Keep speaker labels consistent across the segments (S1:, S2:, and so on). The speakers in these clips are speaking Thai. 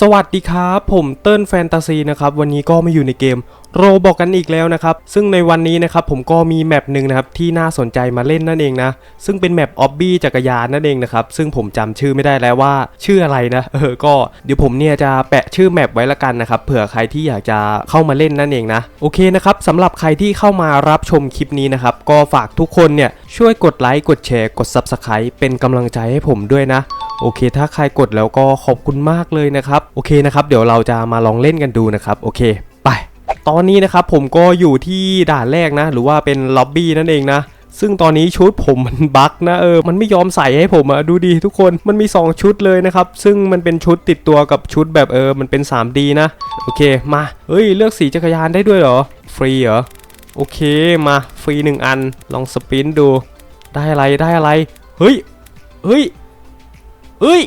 S1: สวัสดีครับ ผมเติ้ลแฟนตาซีนะครับ วันนี้ก็มาอยู่ในเกมโรบอกกันอีกแล้วนะครับ ซึ่งในวันนี้นะครับผมก็มีแมปหนึ่งนะครับที่น่าสนใจมาเล่นนั่นเองนะ ซึ่งเป็นแมปออบบี้จักรยานนั่นเองนะครับ ซึ่งผมจำชื่อไม่ได้แล้วว่าชื่ออะไรนะ เออ ก็เดี๋ยวผมเนี่ยจะแปะชื่อแมปไว้ละกันนะครับ เผื่อใครที่อยากจะเข้ามาเล่นนั่นเองนะ โอเคนะครับสำหรับใครที่เข้ามารับชมคลิปนี้นะครับ ก็ฝากทุกคนเนี่ยช่วยกดไลค์ กดแชร์ กด Subscribe เป็นกำลังใจให้ผมด้วยนะ โอเค ถ้าใครกดแล้วก็ขอบคุณมากเลยนะครับ โอเคนะครับเดี๋ยวเราจะมาลองเล่นกันดูนะครับ โอเค ไป ตอนนี้นะครับผมก็อยู่ที่ด่านแรกนะ หรือว่าเป็นล็อบบี้นั่นเองนะซึ่งตอนนี้ชุดผมมันบั๊กนะเออ มันไม่ยอมใส่ให้ผมอะดูดิทุกคน มันมี 2 ชุดเลยนะครับ ซึ่งมันเป็นชุดติดตัวกับชุดแบบเออ มันเป็น 3D นะ โอเค มา เฮ้ย เลือกสีจักรยานได้ด้วยเหรอ ฟรีเหรอ โอเค มา ฟรีหนึ่งอัน ลองสปินดู ได้อะไร ได้อะไร เฮ้ย เฮ้ย เฮ้ย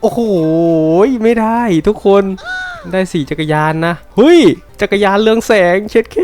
S1: โอ้โห ไม่ได้ทุกคนได้สี่จักรยานนะเฮ้ย จักรยานเรืองแสงเช็ดเค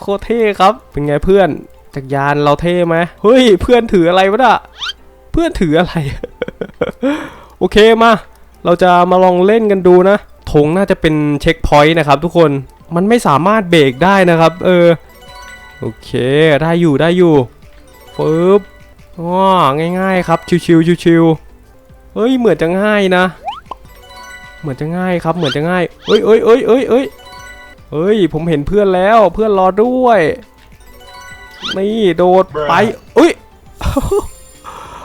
S1: โคเท่ครับ เป็นไงเพื่อน จักรยานเราเท่ไหมเฮ้ย เพื่อนถืออะไรวะน่ะเพื่อนถืออะไร โอเคมา เราจะมาลองเล่นกันดูนะธงน่าจะเป็นเช็คพอยต์นะครับทุกคน มันไม่สามารถเบรกได้นะครับ เออ โอเค ได้อยู่ได้อยู่ปึ๊บอ๋อง่ายๆครับ ชิวๆชิวๆ เฮ้ยเหมือนจะง่ายนะ เหมือนจะง่ายครับ เหมือนจะง่ายเอ้ยเอ้ยเอ้ยเอ้ยเอ้ยเฮ้ยผมเห็นเพื่อนแล้วเพื่อนรอด้วยนี่โดดไปเอ้ย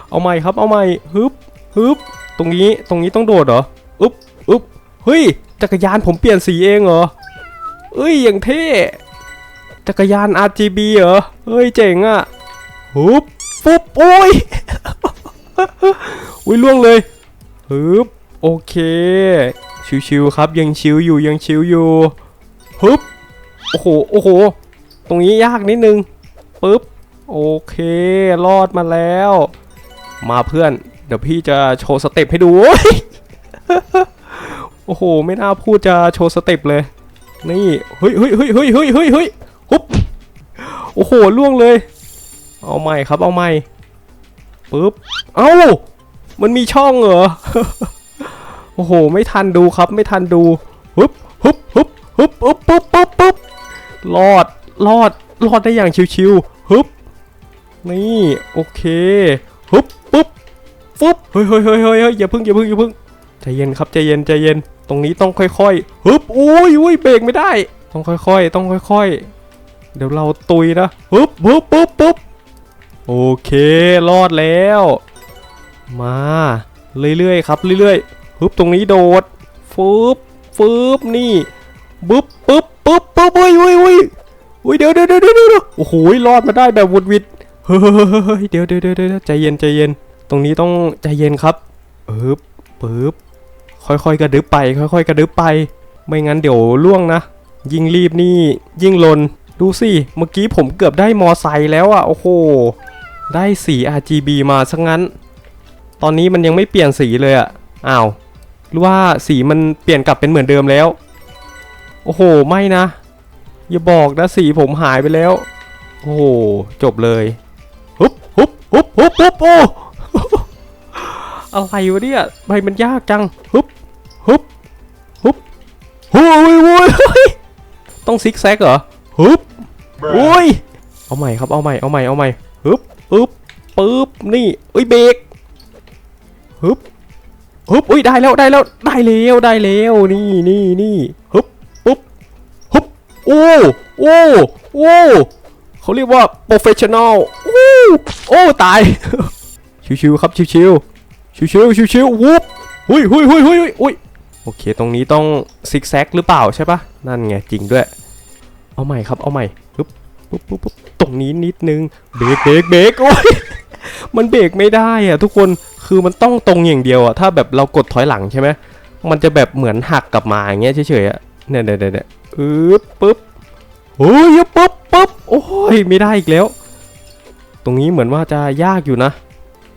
S1: เอาใหม่ครับเอาใหม่ฮึบฮึบตรงนี้ตรงนี้ต้องโดดเหรออึ๊บอึ๊บเฮ้ยจักรยานผมเปลี่ยนสีเองเหรอเอ้ยอย่างเท่จักรยาน RGB เหรอเฮ้ยเจ๋งอะฮึบฟุบโอ้ย อุ้ยล่วงเลยฮึบโอเค ชิวๆครับยังชิวอยู่ยังชิวอยู่ฮึบโอ้โหโอ้โห ตรงนี้ยากนิดนึงปึ๊บโอเครอดมาแล้ว มาเพื่อน เดี๋ยวพี่จะโชว์สเต็ปให้ดู โอ้โอ้โหไม่น่าพูดจะโชว์สเต็ปเลย นี่เฮ้ยเฮ้ยเฮ้ยเฮ้ยเฮ้ยเฮ้ยเฮ้ยฮุบโอ้โหล่วงเลย เอาใหม่ครับเอาใหม่ ปึ๊บ เอ้า มันมีช่องเหรอ โอ้โห ไม่ทันดูครับ ไม่ทันดูฮึบฮึบฮึบฮึบฮึบปุ๊บปุ๊บปุ๊บรอด รอด รอดได้อย่างชิวๆฮึบนี่ โอเคฮึบปุ๊บฟุบเฮ้ยเฮ้ยเฮ้ยเฮ้ยเฮ้ยอย่าพึ่งอย่าพึ่งอย่าพึ่งใจเย็นครับใจเย็นใจเย็น ตรงนี้ต้องค่อยๆฮึบอุ้ยอุ้ยเบรกไม่ได้ ต้องค่อยๆ ต้องค่อยๆ เดี๋ยวเราตุยนะฮึบฮึบปุ๊บปุ๊บ โอเครอดแล้ว มาเรื่อยๆครับเรื่อยๆฮึบตรงนี้โดดฟืบฟืบนี่บึ๊บปึ๊บปึ๊บปึ๊บเฮ้ยเฮ้ยเฮ้ยเฮ้ยเดี๋ยวเดี๋ยวเดี๋ยวเดี๋ยวโอ้โหรอดมาได้แบบวุดวิดเฮ้ยเฮ้ยเฮ้ยเดี๋ยวเดี๋ยวเดี๋ยวเดี๋ยวใจเย็นใจเย็น ตรงนี้ต้องใจเย็นครับปึ๊บปึ๊บค่อยๆกระดึบไป ค่อยๆกระดึบไป ไม่งั้นเดี๋ยวล่วงนะ ยิ่งรีบนี่ยิ่งลน ดูสิ เมื่อกี้ผมเกือบได้มอไซค์แล้วอะ โอ้โห ได้สี RGB มาซะงั้น ตอนนี้มันยังไม่เปลี่ยนสีเลยอะอ้าว หรือว่าสีมันเปลี่ยนกลับเป็นเหมือนเดิมแล้ว โอ้โห ไม่นะ อย่าบอกนะสีผมหายไปแล้ว โอ้โห จบเลยฮึบฮึบฮึบฮึบฮึบโอ้อะไรวะเนี่ยใบมันยากจังฮึบฮึบฮึบโอ้ยโอ้ยโอ้ยต้องซิกแซกเหรอ ฮึบโอ้ยเอาใหม่ครับเอาใหม่เอาใหม่เอาใหม่ฮึบฮึบปึ๊บนี่เอ้ยเบรกฮึบฮึบอุ้ยได้แล้วได้แล้วได้แล้วได้แล้วนี่นี่นี่ฮึบปุ๊บฮึบโอ้โอ้โอ้เขาเรียกว่า professional โอ้โอ้ตายชิวๆครับชิวๆชิวๆชิวๆวุบหุยหุยหุยหุยหุยอุ้ยโอเค ตรงนี้ต้องซิกแซกหรือเปล่าใช่ปะนั่นไงจริงด้วย เอาใหม่ครับ เอาใหม่ปึ๊บปุ๊บปุ๊บปุ๊บตรงนี้นิดนึง เบรกเบรกเบรกโอ้ยมันเบรกไม่ได้อะทุกคน คือมันต้องตรงอย่างเดียวอะถ้าแบบเรากดถอยหลังใช่ไหมมันจะแบบเหมือนหักกลับมาอย่างเงี้ยเฉยๆอะเนี่ยเนี่ยเนี่ยอึ๊บปึ๊บโอ้ยปึ๊บปึ๊บโอ้ยไม่ได้อีกแล้ว ตรงนี้เหมือนว่าจะยากอยู่นะ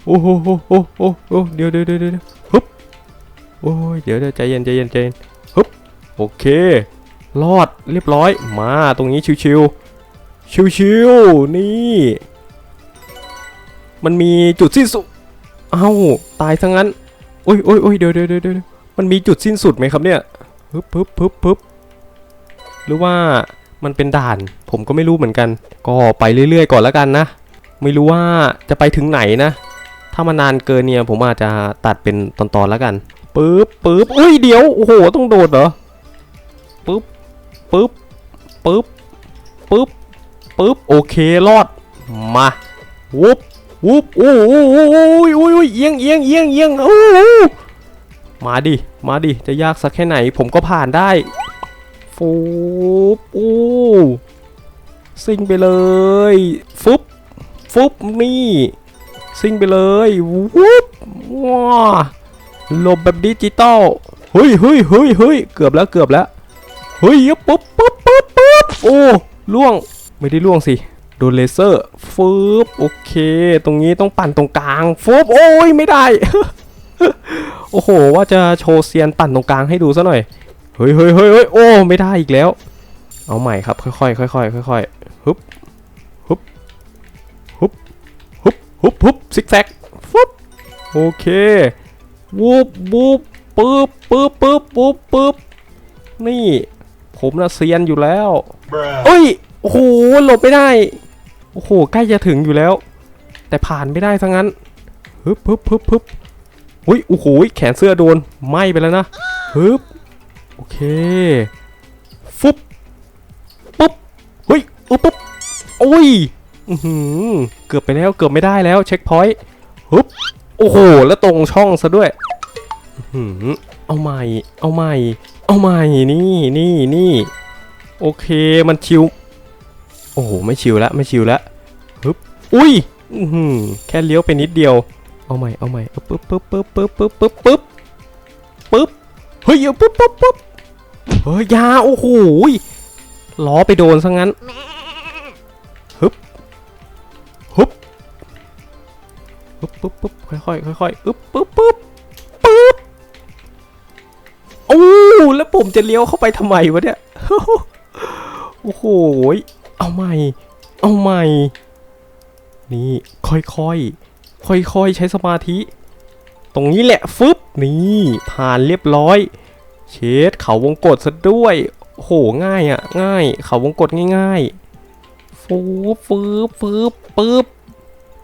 S1: โอ้โหโอ้โหโอ้โหเดี๋ยวเดี๋ยวเดี๋ยวเดี๋ยวฮึบโอ้ยเดี๋ยวเดี๋ยวใจเย็นใจเย็นใจเย็นฮึบโอเค รอดเรียบร้อยมาตรงนี้ชิวๆชิวๆนี่ มันมีจุดสิ้นสุดเอ้าตายซะงั้นโอ้ยโอ้ยโอ้ยเดี๋ยวเดี๋ยวเดี๋ยวเดี๋ยวมันมีจุดสิ้นสุดไหมครับเนี่ยปึ๊บปึ๊บปึ๊บปึ๊บหรือว่ามันเป็นด่าน ผมก็ไม่รู้เหมือนกัน ก็ไปเรื่อยๆ ก่อนแล้วกันนะ ไม่รู้ว่าจะไปถึงไหนนะ ถ้ามันนานเกินเนี่ยผมอาจจะตัดเป็นตอนๆแล้วกันปึ๊บปึ๊บอุ้ยเดี๋ยวโอ้โหต้องโดดเหรอปึ๊บ ปึ๊บปึ๊บปึ๊บปึ๊บโอเครอดมาวุบวุบโอ้โหโอ้โอ้ยโอ้ยเอียงเอียงเอียงเอียงโอ้โหมาดิมาดิจะยากสักแค่ไหนผมก็ผ่านได้ฟูบโอ้ซิ่งไปเลยฟุบฟุบนี่ซิ่งไปเลยวุบว้าหลบแบบดิจิตอลเฮ้ยเฮ้ยเฮ้ยเฮ้ยเกือบแล้วเกือบแล้ว เฮ้ยปุ๊บปุ๊บปุ๊บปุ๊บโอ้ล่วงไม่ได้ล่วงสิโดนเลเซอร์ฟืบโอเค ตรงนี้ต้องปั่นตรงกลางฟืบโอ้ยไม่ได้ โอ้โห ว่าจะโชว์เซียนปั่นตรงกลางให้ดูซะหน่อยเฮ้ยเฮ้ยเฮ้ยเฮ้ยโอ้ไม่ได้อีกแล้ว เอาใหม่ครับค่อยๆค่อยๆค่อยๆฮึบฮึบฮึบฮึบฮึบฮึบซิกแซกฟุบโอเควูบวูบปึ๊บปึ๊บปึ๊บปุ๊บปึ๊บนี่ ผมน่ะเซียนอยู่แล้ว
S2: Bruh.
S1: เอ้ยโอ้โหหลบไม่ได้โอ้โหใกล้จะถึงอยู่แล้ว แต่ผ่านไม่ได้ทั้งนั้นฮึบฮึบฮึบฮึบอุ้ยโอ้โหแขนเสื้อโดนไหม้ไปแล้วนะฮึบโอเคฟุบปุ๊บเฮ้ยอุ๊บปุ๊บโอ้ยอือหือเกือบไปแล้วเกือบไม่ได้แล้วเช็คพอยต์ฮึบโอ้โหแล้วตรงช่องซะด้วยอื้อหือเอาใหม่เอาใหม่ เอาใหม่นี่นี่นี่โอเคมันชิว โอ้โหไม่ชิวแล้วไม่ชิวแล้วฮึบอุ้ยอือหือแค่เลี้ยวไปนิดเดียว เอาใหม่เอาใหม่ปึ๊บปึ๊บปึ๊บปึ๊บปึ๊บปึ๊บปึ๊บปึ๊บเฮ้ยปึ๊บปึ๊บปึ๊บเฮ้ยยาโอ้โหล้อไปโดนซะงั้นฮึบฮึบฮึบปึ๊บปึ๊บค่อยค่อยๆอึบปึ๊บปึ๊บ ผมจะเลี้ยวเข้าไปทำไมวะเนี่ย โอ้โห เอาใหม่ เอาใหม่ นี่ค่อยๆ ค่อยๆ ใช้สมาธิ ตรงนี้แหละฟึบนี่ผ่านเรียบร้อย เชดเขาวงกดซะด้วย โหง่ายอะ่ะ ง่าย เขาวงกดง่ายๆฟูบฟืบฟืบปึ๊บ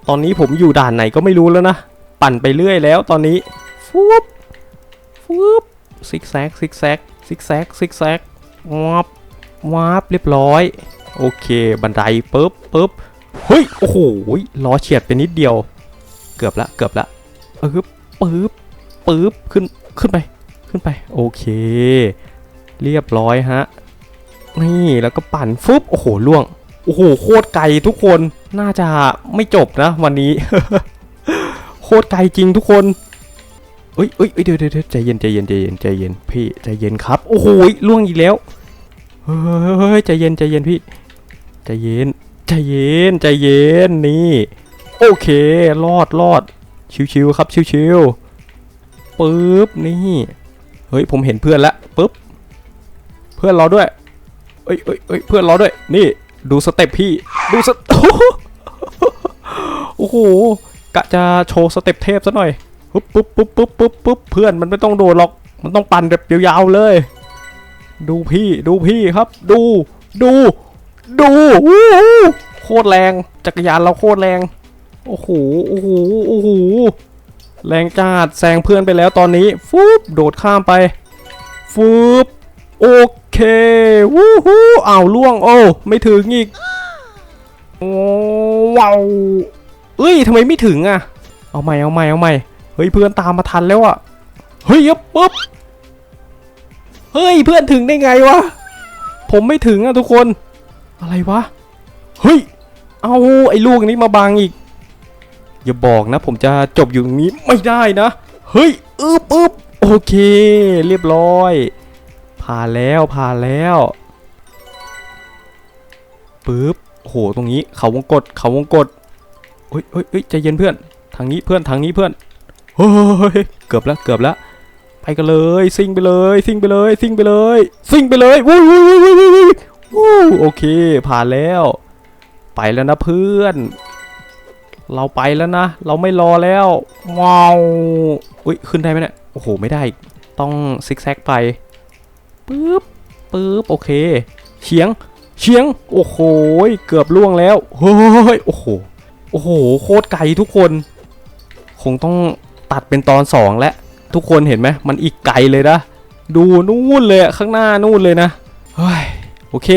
S1: ตอนนี้ผมอยู่ด่านไหนก็ไม่รู้แล้วนะ ปั่นไปเรื่อยแล้วตอนนี้ ฟูบฟูบซิกแซกซิกแซก ซิกแซกซิกแซกวับวับเรียบร้อย โอเค บันไดปึ๊บปึ๊บเฮ้ย โอ้โหล้อเฉียดไปนิดเดียว เกือบละ เกือบละปึ๊บปึ๊บปึ๊บขึ้น ขึ้นไป ขึ้นไป โอเค เรียบร้อยฮะ นี่ แล้วก็ปั่นฟึบโอ้โห ล่วง โอ้โห โคตรไกลทุกคน น่าจะไม่จบนะวันนี้ โคตรไกลจริงทุกคน เอ้ยเอ้ยเดี๋ยวเดี๋ยวเดี๋ยวใจเย็นใจเย็นใจเย็นใจเย็นพี่ใจเย็นครับ โอ้โหล่วงอีกแล้วเฮ้ยใจเย็นใจเย็นพี่ใจเย็นใจเย็นใจเย็นนี่ โอเครอดรอดชิวๆครับชิวๆปึ๊บนี่เฮ้ยผมเห็นเพื่อนล้วปึ๊บเพื่อนเราด้วยเอ้ยเอ้ยเอ้ยเพื่อนเราด้วย นี่ดูสเต็ปพี่ดูสเตโอ้โหกะจะโชว์สเต็ปเทพซะหน่อย ปุ๊บปุ๊บปุ๊บปุ๊บปุ๊บปุ๊บเพื่อนมันไม่ต้องโดดหรอก มันต้องปั่นแบบยาวๆเลย ดูพี่ดูพี่ครับ ดู ดู ดูวู้โคตรแรง จักรยานเราโคตรแรง โอ้โหโอ้โหโอ้โหแรงจัดแซงเพื่อนไปแล้วตอนนี้ฟูบโดดข้ามไปฟูบโอเควู้ฮู้อ้าวล่วงโอ้ไม่ถึงอีกโอ้ว้าวเอ้ยทำไมไม่ถึงอะ เอาใหม่เอาใหม่เอาใหม่ เฮ้ยเพื่อนตามมาทันแล้วอะเฮ้ยยับปุ๊บเฮ้ยเพื่อนถึงได้ไงวะผมไม่ถึงอะทุกคน อะไรวะเฮ้ยเอาไอ้ลูกนี้มาบังอีก อย่าบอกนะ ผมจะจบอยู่ตรงนี้ไม่ได้นะ เฮ้ยอึบอึบโอเค เรียบร้อยผ่านแล้วผ่านแล้วปึ๊บโหตรงนี้เขาวงกดเขาวงกดเฮ้ยเฮ้ยเฮ้ยใจเย็นเพื่อน ทางนี้เพื่อนทางนี้เพื่อน เฮ้ยเกือบแล้วเกือบแล้วไปกันเลยซิ่งไปเลยซิ่งไปเลยซิ่งไปเลยซิ่งไปเลยวู้วู้วู้วู้วู้วู้วู้โอเค ผ่านแล้ว ไปแล้วนะเพื่อน เราไปแล้วนะ เราไม่รอแล้วว้าวอุ้ยขึ้นได้ไหมเนี่ยโอ้โหไม่ได้ต้องซิกแซกไปปึ๊บปึ๊บโอเคเฉียงเฉียงโอ้โหเกือบล่วงแล้วเฮ้ยโอ้โหโอ้โหโคตรไกลทุกคน คงต้อง ตัดเป็นตอนสองและทุกคนเห็นไหมมันอีกไกลเลยนะ ดูนู่นเลยข้างหน้านู่นเลยนะเฮ้ยโอเค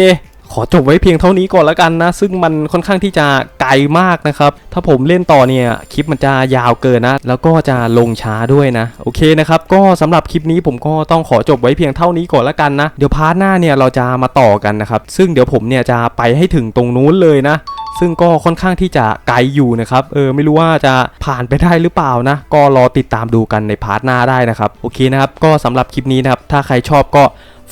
S1: ขอจบไว้เพียงเท่านี้ก่อนแล้วกันนะ ซึ่งมันค่อนข้างที่จะไกลมากนะครับ ถ้าผมเล่นต่อเนี่ยคลิปมันจะยาวเกินนะ แล้วก็จะลงช้าด้วยนะ โอเคนะครับ ก็สำหรับคลิปนี้ผมก็ต้องขอจบไว้เพียงเท่านี้ก่อนแล้วกันนะ เดี๋ยวพาร์ทหน้าเนี่ยเราจะมาต่อกันนะครับ ซึ่งเดี๋ยวผมเนี่ยจะไปให้ถึงตรงนู้นเลยนะ ซึ่งก็ค่อนข้างที่จะไกลอยู่นะครับเออไม่รู้ว่าจะผ่านไปได้หรือเปล่านะ ก็รอติดตามดูกันในพาร์ทหน้าได้นะครับโอเคนะครับก็สำหรับคลิปนี้นะครับถ้าใครชอบก็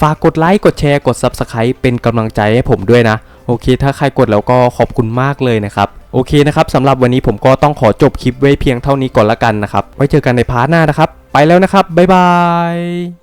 S1: ฝากกดไลค์กดแชร์กด Subscribe เป็นกำลังใจให้ผมด้วยนะ โอเค ถ้าใครกดแล้วก็ขอบคุณมากเลยนะครับ โอเคนะครับสำหรับวันนี้ผมก็ต้องขอจบคลิปไว้เพียงเท่านี้ก่อนละกันนะครับ ไว้เจอกันในพาร์ทหน้านะครับ ไปแล้วนะครับ บ๊ายบาย